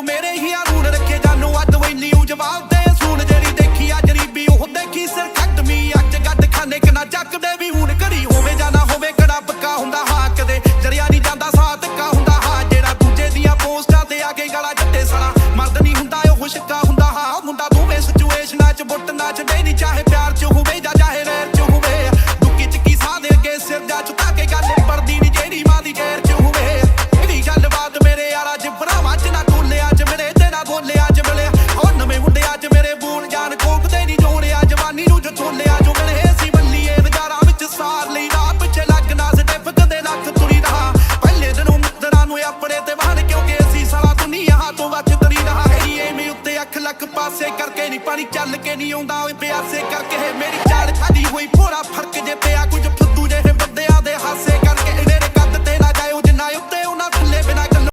ਜੋ ਮੇਰੇ ਹੀ ਆਰੂਣ ਰੱਖੇ ਜਾਨੂ, ਅੱਧ ਵੈਲੀ ਉਹ ਜਵਾਬ ਦੇ ਸੂਣ ਜਿਹੜੀ ਦੇਖੀ ਆ ਜਰੀਬੀ, ਉਹ ਦੇਖੀ ਸਿਰ ਖੱਡਮੀ ਅੱਜ ਗੱਡ ਖਾਨੇ ਕਨਾ ਚੱਕਦੇ ਵੀ ਹੁਣ ਘੜੀ ਹੋਵੇ ਜਾਂ ਨਾ ਹੋਵੇ, ਕੜਾ ਪੱਕਾ ਹੁੰਦਾ ਹਾਂ ਕਦੇ। ਜਰਿਆ ਨਹੀਂ ਜਾਂਦਾ ਸਾਹ ਧੱਕਾ ਹੁੰਦਾ ਹਾਂ। ਜਿਹੜਾ ਦੂਜੇ ਦੀਆਂ ਪੋਸਟਾਂ ਤੇ ਆ ਕੇ ਗਲਾ ਜੱਟੇ ਸਣਾ ਮਰਦ ਨਹੀਂ ਹੁੰਦਾ ਉਹ ਸ਼ਿੱਕਾ ਹੁੰਦਾ ਹਾਂ। ਮੁੰਡਾ ਦੋਵੇਂ ਸਿਚੁਏਸ਼ਨਾਂ ਚ, ਬੁੱਟ ਨਾ ਛੱਡੇ ਨਹੀਂ ਚਾਹੇ ਪਿਆਰ ਚ ਹੋਵੇ ਕਰਕੇ ਨਹੀਂ ਪਾਣੀ ਚੱਲ ਕੇ ਨਹੀਂ ਆਉਂਦਾ। ਓਏ ਪਿਆਸੇ ਕਰਕੇ ਮੇਰੀ ਚਾਲ